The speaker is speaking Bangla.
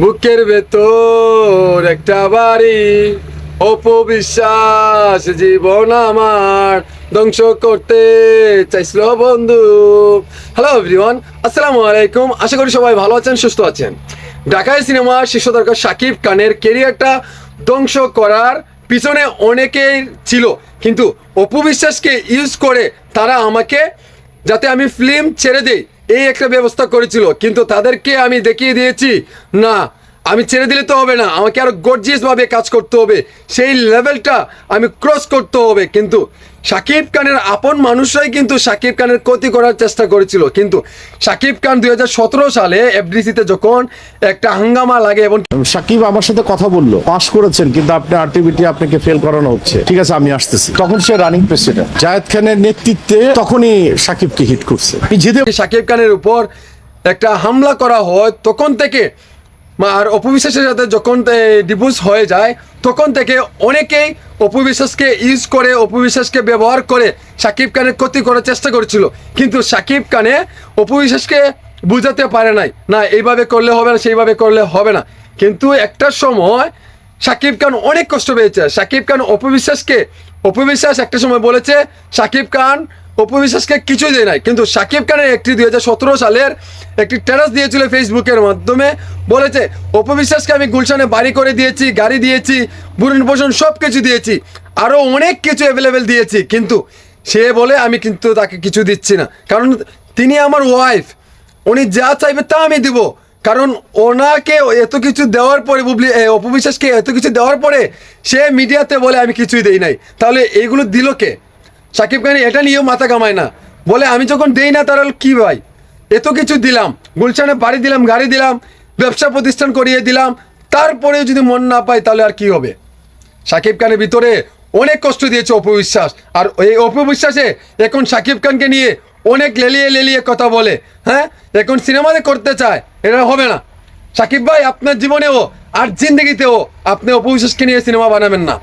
বুকের ভেতর একটা বাড়ি, অপবিশ্বাস, জীবন আমার ধ্বংস করতে চাইছিল বন্ধু। হ্যালো এভরিওয়ান আসসালামু আলাইকুম। আশা করি সবাই ভালো আছেন, সুস্থ আছেন। ঢাকায় সিনেমা শীর্ষ দরকার শাকিব খানের কেরিয়ারটা ধ্বংস করার পিছনে অনেকেই ছিল। কিন্তু অপবিশ্বাসকে ইউজ করে তারা আমাকে, যাতে আমি ফিল্ম ছেড়ে দিই এই একটা ব্যবস্থা করেছিল কিন্তু তাদেরকে আমি দেখিয়ে দিয়েছি না আমি ছেড়ে দিলে তো হবে না। আমাকে আরও গর্জিয়াস ভাবে কাজ করতে হবে। সেই লেভেলটা আমি ক্রস করতে হবে। কিন্তু শাকিব খানের আপন মানুষরাই কিন্তু শাকিব খানের ক্ষতি করার চেষ্টা করেছিল। কিন্তু শাকিব খান দুই সালে এফডিসিতে যখন একটা হাঙ্গামা লাগে এবং সাকিব আমার সাথে কথা বলল। পাস করেছেন কিন্তু আপনি আর্টিভিটি আপনাকে ফেল করানো হচ্ছে। ঠিক আছে আমি আসতেছি। তখন সে রানিং প্রেসিডেন্ট জায়েদ খানের নেতৃত্বে তখনই সাকিবকে হিট করছে। জিদে শাকিব খানের উপর একটা হামলা করা হয় তখন থেকে আর অপবিশ্বাসের সাথে যখন ডিভোর্স হয়ে যায়, তখন থেকে অনেকেই অপবিশ্বাসকে ইউজ করে, অপবিশ্বাসকে ব্যবহার করে শাকিব খানের ক্ষতি করার চেষ্টা করেছিল। কিন্তু শাকিব খানে অপবিশ্বাসকে বুঝাতে পারে নাই, না, এইভাবে করলে হবে না, সেইভাবে করলে হবে না। কিন্তু একটা সময় শাকিব খান অনেক কষ্ট পেয়েছে। শাকিব খান অপবিশ্বাসকে, অপবিশ্বাস একটা সময় বলেছে শাকিব খান অপবিশ্বাসকে কিছুই দেয় নাই। কিন্তু শাকিব খানের একটি দু হাজার সতেরো সালের একটি টেরাস দিয়েছিল ফেসবুকের মাধ্যমে। বলেছে, অপবিশ্বাসকে আমি গুলশানে বাড়ি করে দিয়েছি, গাড়ি দিয়েছি বুরন পোষণ সব কিছু দিয়েছি আরও অনেক কিছু অ্যাভেলেবেল দিয়েছি। কিন্তু সে বলে, আমি কিন্তু তাকে কিছু দিচ্ছি না। কারণ তিনি আমার ওয়াইফ উনি যা চাইবে তা আমি দিব। কারণ ওনাকে এত কিছু দেওয়ার পরে, বুবলি অপবিশ্বাসকে এত কিছু দেওয়ার পরে সে মিডিয়াতে বলে, আমি কিছুই দেই নাই। তাহলে এইগুলো দিল কে? সাকিব খান, এটা নিয়েও মাথা কামায় না। বলে, আমি যখন দেই না তাহলে কি ভাই? এত কিছু দিলাম। গুলশানে বাড়ি দিলাম, গাড়ি দিলাম, ব্যবসা প্রতিষ্ঠান করিয়ে দিলাম। তারপরেও যদি মন না পাই তাহলে আর কি হবে? সাকিব খানের ভিতরে অনেক কষ্ট দিয়েছে অপবিশ্বাস আর এই অপবিশ্বাসে এখন সাকিব খানকে নিয়ে অনেক লেলিয়ে লেলিয়ে কথা বলে। হ্যাঁ? এখন সিনেমাতে করতে চায়, এটা হবে না। সাকিব ভাই, আপনার জীবনেও আর জিন্দগিতেও আপনি অপবিশ্বাসকে নিয়ে সিনেমা বানাবেন না।